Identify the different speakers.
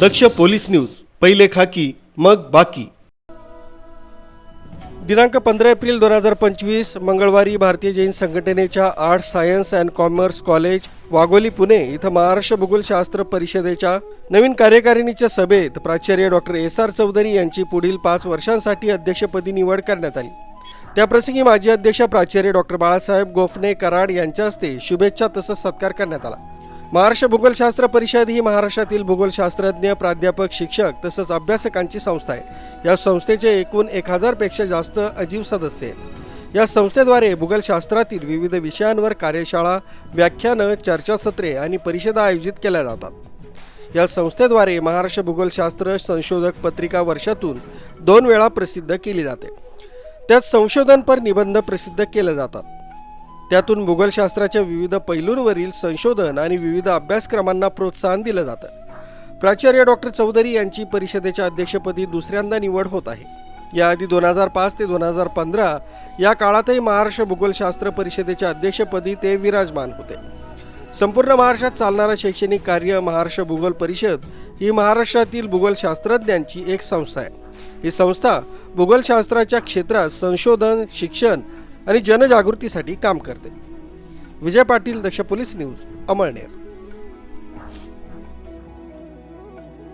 Speaker 1: दक्ष police news पहिले खाकी मग बाकी. दिनांक पंधरा एप्रिल दोन हजार पंचवीस मंगळवारी भारतीय जैन संघटनेच्या arts science and commerce college Wagholi Pune इथं महाराष्ट्र भूगोलशास्त्र परिषदेच्या नवीन कार्यकारिणीच्या सभेत प्राचार्य डॉक्टर एस आर चौधरी यांची पुढील पाच वर्षांसाठी अध्यक्षपदी निवड करण्यात आली. त्याप्रसंगी माजी अध्यक्ष प्राचार्य डॉक्टर बाळासाहेब गोफणे कराड यांच्या हस्ते शुभेच्छा तसंच सत्कार करण्यात आला. महाराष्ट्र भूगोलशास्त्र परिषद ही महाराष्ट्रातील भूगोलशास्त्रज्ञ प्राध्यापक शिक्षक तसंच अभ्यासकांची संस्था आहे. या संस्थेचे एकूण एक हजारपेक्षा जास्त अजीव सदस्य आहेत. या संस्थेद्वारे भूगोलशास्त्रातील विविध विषयांवर कार्यशाळा व्याख्यानं चर्चासत्रे आणि परिषदा आयोजित केल्या जातात. या संस्थेद्वारे महाराष्ट्र भूगोलशास्त्र संशोधक पत्रिका वर्षातून दोन वेळा प्रसिद्ध केली जाते. त्यात संशोधनपर निबंध प्रसिद्ध केले जातात. त्यातून भूगोलशास्त्राच्या विविध पैलूंवरील संशोधन आणि विविध अभ्यासक्रमांना प्रोत्साहन दिलं जातं. प्राचार्य डॉक्टर चौधरी यांची परिषदेच्या अध्यक्षपदी दुसऱ्यांदा निवड होत आहे. याआधी दोन हजार पाच ते दोन हजार पंधरा या काळातही महाराष्ट्र भूगोलशास्त्र परिषदेच्या अध्यक्षपदी ते विराजमान होते. संपूर्ण महाराष्ट्रात चालणारं शैक्षणिक कार्य महाराष्ट्र भूगोल परिषद ही महाराष्ट्रातील भूगोलशास्त्रज्ञांची एक संस्था आहे. ही संस्था भूगोलशास्त्राच्या क्षेत्रात संशोधन शिक्षण आणि जनजागृतीसाठी काम करते. Vijay Patil Daksh police news Amalner.